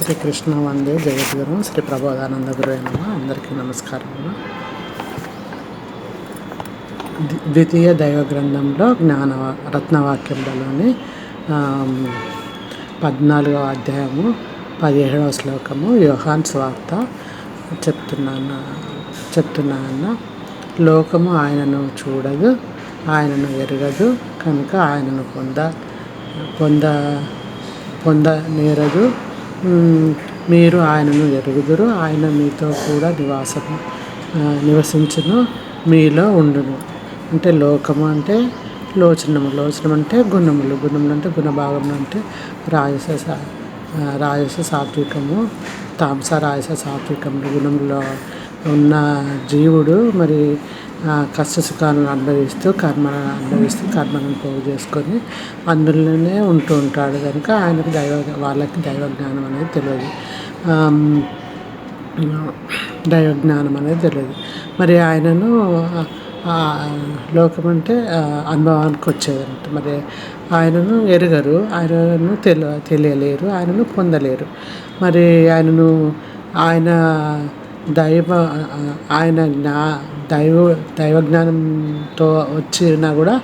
శ్రీకృష్ణ వందే జగద్గురు శ్రీ ప్రబోధానంద గురు అయిన అందరికీ నమస్కారం ద్వితీయ దైవ గ్రంథంలో జ్ఞాన రత్నవాక్యంలోని పద్నాలుగవ అధ్యాయము పదిహేడవ శ్లోకము యోహాన్ స్వార్త చెప్తున్నాను చెప్తున్నానన్న లోకము ఆయనను చూడదు ఆయనను ఎరగదు కనుక ఆయనను పొంద పొంద పొందనేరదు. మీరు ఆయనను ఎరుగుదురు ఆయన మీతో కూడా నివాసము నివసించును మీలో ఉండును. అంటే లోకము అంటే లోచనము లోచనం అంటే గుణములు. గుణములు అంటే గుణభాగములు అంటే రాజస రాజస సాత్వికము. తామస రాయస సాత్వికం గుణంలో ఉన్న జీవుడు మరి కష్ట సుఖాలను అనుభవిస్తూ కర్మలను అనుభవిస్తూ కర్మలను పోగు చేసుకొని అందులోనే ఉంటూ ఉంటాడు కనుక ఆయనకు దైవ వాళ్ళకి దైవ జ్ఞానం అనేది తెలియదు. దైవ జ్ఞానం అనేది తెలియదు. మరి ఆయనను లోకం అంటే అనుభవానికి వచ్చేదంట మరి ఆయనను ఎరగరు. ఆయనను తెల తెలియలేరు. ఆయనను పొందలేరు. మరి ఆయనను ఆయన దైవ ఆయన జ్ఞా దైవ దైవజ్ఞానంతో వచ్చినా కూడా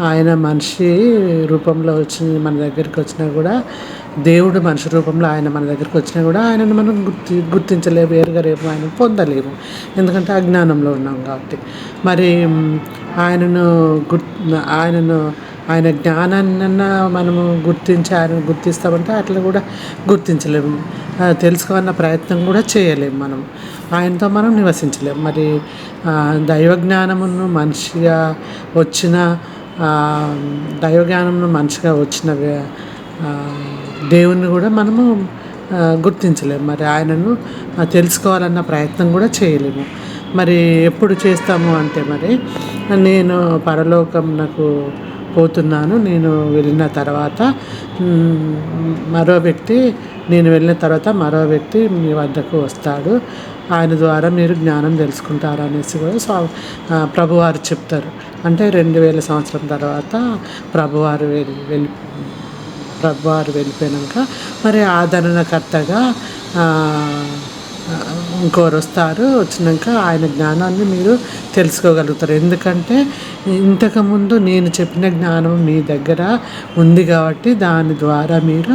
ఆయన మనిషి రూపంలో వచ్చి మన దగ్గరికి వచ్చినా కూడా దేవుడు మనిషి రూపంలో ఆయన మన దగ్గరికి వచ్చినా కూడా ఆయనను మనం గుర్తి గుర్తించలేము రేపు ఆయన పొందలేము. ఎందుకంటే అజ్ఞానంలో ఉన్నాం కాబట్టి. మరి ఆయనను గుర్ ఆయనను ఆయన జ్ఞానాన్న మనము గుర్తించి ఆయన గుర్తిస్తామంటే అట్లా కూడా గుర్తించలేము. తెలుసుకోవాలన్న ప్రయత్నం కూడా చేయలేము మనం. ఆయనతో మనం నివసించలేము. మరి దైవ జ్ఞానమును మనిషిగా వచ్చిన దైవ జ్ఞానంను మనిషిగా వచ్చిన దేవుణ్ణి కూడా మనము గుర్తించలేము. మరి ఆయనను తెలుసుకోవాలన్న ప్రయత్నం కూడా చేయలేము. మరి ఎప్పుడు చేస్తాము అంటే మరి నేను పరలోకం నాకు పోతున్నాను నేను వెళ్ళిన తర్వాత మరో వ్యక్తి నేను వెళ్ళిన తర్వాత మరో వ్యక్తి మీ వద్దకు వస్తాడు. ఆయన ద్వారా మీరు జ్ఞానం తెలుసుకుంటారు అనేసి కూడా స్వా ప్రభువారు చెప్తారు. అంటే రెండు వేల సంవత్సరం తర్వాత ప్రభువారు వెళ్ళి వెళ్ళి ప్రభువారు వెళ్ళిపోయాక మరి ఆదరణకర్తగా ఇంకోరు వస్తారు వచ్చినాక ఆయన జ్ఞానాన్ని మీరు తెలుసుకోగలుగుతారు. ఎందుకంటే ఇంతకుముందు నేను చెప్పిన జ్ఞానం మీ దగ్గర ఉంది కాబట్టి దాని ద్వారా మీరు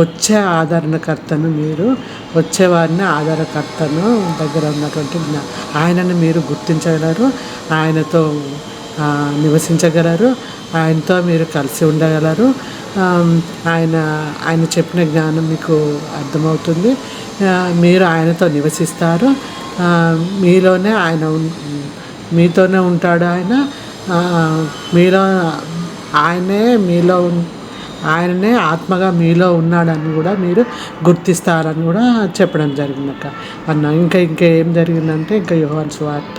వచ్చే ఆదరణకర్తను మీరు వచ్చేవారిని ఆధారకర్తను దగ్గర ఉన్నటువంటి జ్ఞా ఆయనను మీరు గుర్తించగలరు. ఆయనతో నివసించగలరు. ఆయనతో మీరు కలిసి ఉండగలరు. ఆయన ఆయన చెప్పిన జ్ఞానం మీకు అర్థమవుతుంది. మీరు ఆయనతో నివసిస్తారు. మీలోనే ఆయన మీతోనే ఉంటాడు ఆయన. మీలో ఆయనే మీలో ఆయననే ఆత్మగా మీలో ఉన్నాడని కూడా మీరు గుర్తిస్తారని కూడా చెప్పడం జరిగిందక్క. అన్న ఇంకా ఇంకా ఏం జరిగిందంటే ఇంకా యోహాన్ స్వార్త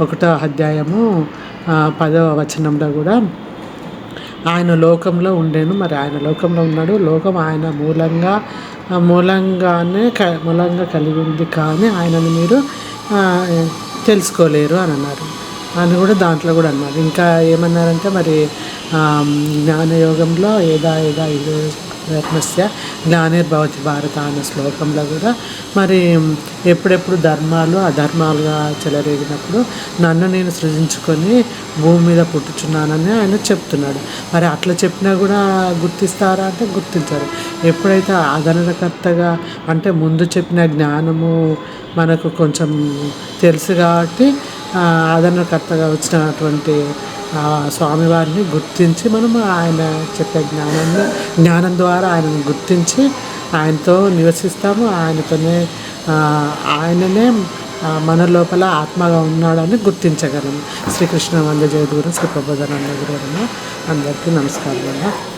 ఒకటో అధ్యాయము పదవ వచనంలో కూడా ఆయన లోకంలో ఉండేను మరి ఆయన లోకంలో ఉన్నాడు. లోకం ఆయన మూలంగా మూలంగానే క మూలంగా కలిగి ఉంది కానీ ఆయనను మీరు తెలుసుకోలేరు అని అన్నారు. అని కూడా దాంట్లో కూడా అన్నారు. ఇంకా ఏమన్నారంటే మరి జ్ఞానయోగంలో ఏదా ఏదా ఇది రత్నస్య జ్ఞానిర్భవతి భారత అనే శ్లోకంలో కూడా మరి ఎప్పుడెప్పుడు ధర్మాలు అధర్మాలుగా చెలరేగినప్పుడు నన్ను నేను సృజించుకొని భూమి మీద పుట్టుచున్నానని ఆయన చెప్తున్నాడు. మరి అట్లా చెప్పినా కూడా గుర్తిస్తారా అంటే గుర్తించారు. ఎప్పుడైతే ఆదరణకర్తగా అంటే ముందు చెప్పిన జ్ఞానము మనకు కొంచెం తెలుసు కాబట్టి ఆదరణకర్తగా వచ్చినటువంటి స్వామివారిని గుర్తించి మనము ఆయన చెప్పే జ్ఞానాన్ని జ్ఞానం ద్వారా ఆయనను గుర్తించి ఆయనతో నివసిస్తాము. ఆయనతోనే ఆయననే మన లోపల ఆత్మగా ఉన్నాడని గుర్తించగలము శ్రీకృష్ణ వంద జయదూరం శ్రీ ప్రబోధనంద గురు అందరికీ నమస్కారం